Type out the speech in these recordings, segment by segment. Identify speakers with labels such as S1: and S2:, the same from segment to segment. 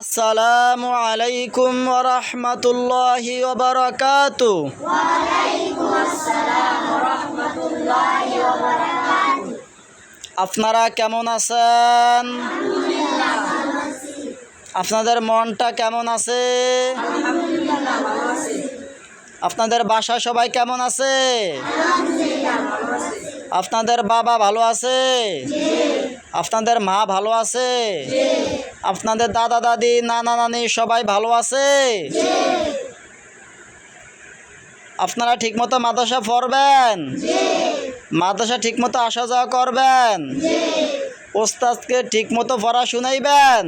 S1: আসসালামু আলাইকুম ওরহমতুল্লাহি ওবরকাত আপনারা কেমন আছেন? আপনাদের মনটা কেমন আছে? আপনাদের বাসা সবাই কেমন আছে? আপনাদের বাবা ভালো আছে? আপনাদের মা ভালো আছে? আপনাদের দাদা দাদি নানা নানি সবাই ভালো আছে? আপনারা ঠিকমতো মাদ্রাসা পড়বেন? মাদ্রাসা ঠিকমতো আসা যাওয়া করবেন? ওস্তাদকে ঠিকমতো পড়া শুনাইবেন?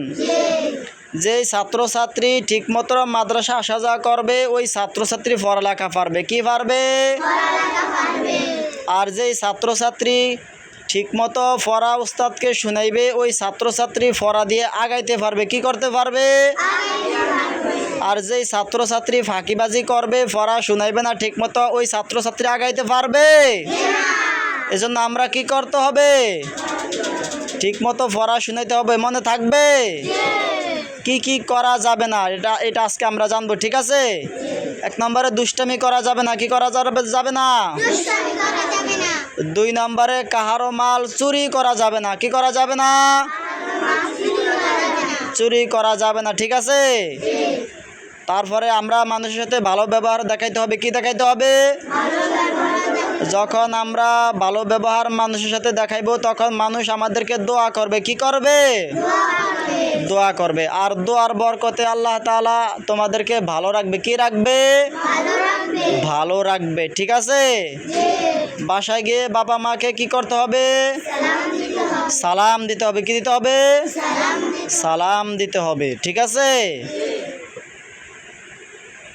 S1: যেই ছাত্রছাত্রী ঠিকমতো মাদ্রাসা আসা যাওয়া করবে ওই ছাত্রছাত্রী পড়ালেখা পারবে। কি পারবে? আর যেই ছাত্রছাত্রী ঠিকমতো ফরা উস্তাদকে শুনাইবে, ওই ছাত্রছাত্রী ফরা দিয়ে আগাইতে পারবে, কি করতে পারবে? আর যেই ছাত্রছাত্রী ফাঁকিবাজি করবে, ফরা শুনাইবে না, ঠিকমতো ওই ছাত্রছাত্রী আগাইতে পারবে? এজন্য আমরা কি করতে হবে? ঠিকমতো ফরা শুনাইতে হবে, মনে থাকবে? কি কি করা যাবে না? এটা এটা আজকে আমরা জানব ঠিক আছে? এক নম্বরে দুষ্টামি করা যাবে না কি করা যাবে যাবে না? দুই নম্বরে কাহারো মাল চুরি করা যাবে না কি করা যাবে না? চুরি করা যাবে না ঠিক আছে? তারপরে আমরা মানুষের সাথে ভালো ব্যবহার দেখাইতে হবে কি দেখাইতে হবে? যখন আমরা ভালো ব্যবহার মানুষের সাথে দেখাইবো, তখন মানুষ আমাদেরকে দোয়া করবে। কি করবে? দোয়া করবে। আর দোয়ার বরকতে আল্লাহ তাআলা তোমাদেরকে ভালো রাখবে। কি
S2: রাখবে?
S1: ভালো রাখবে। ঠিক আছে? বাসায় গিয়ে বাবা মাকে কি করতে হবে? সালাম দিতে হবে। কি দিতে হবে? সালাম দিতে হবে। ঠিক আছে?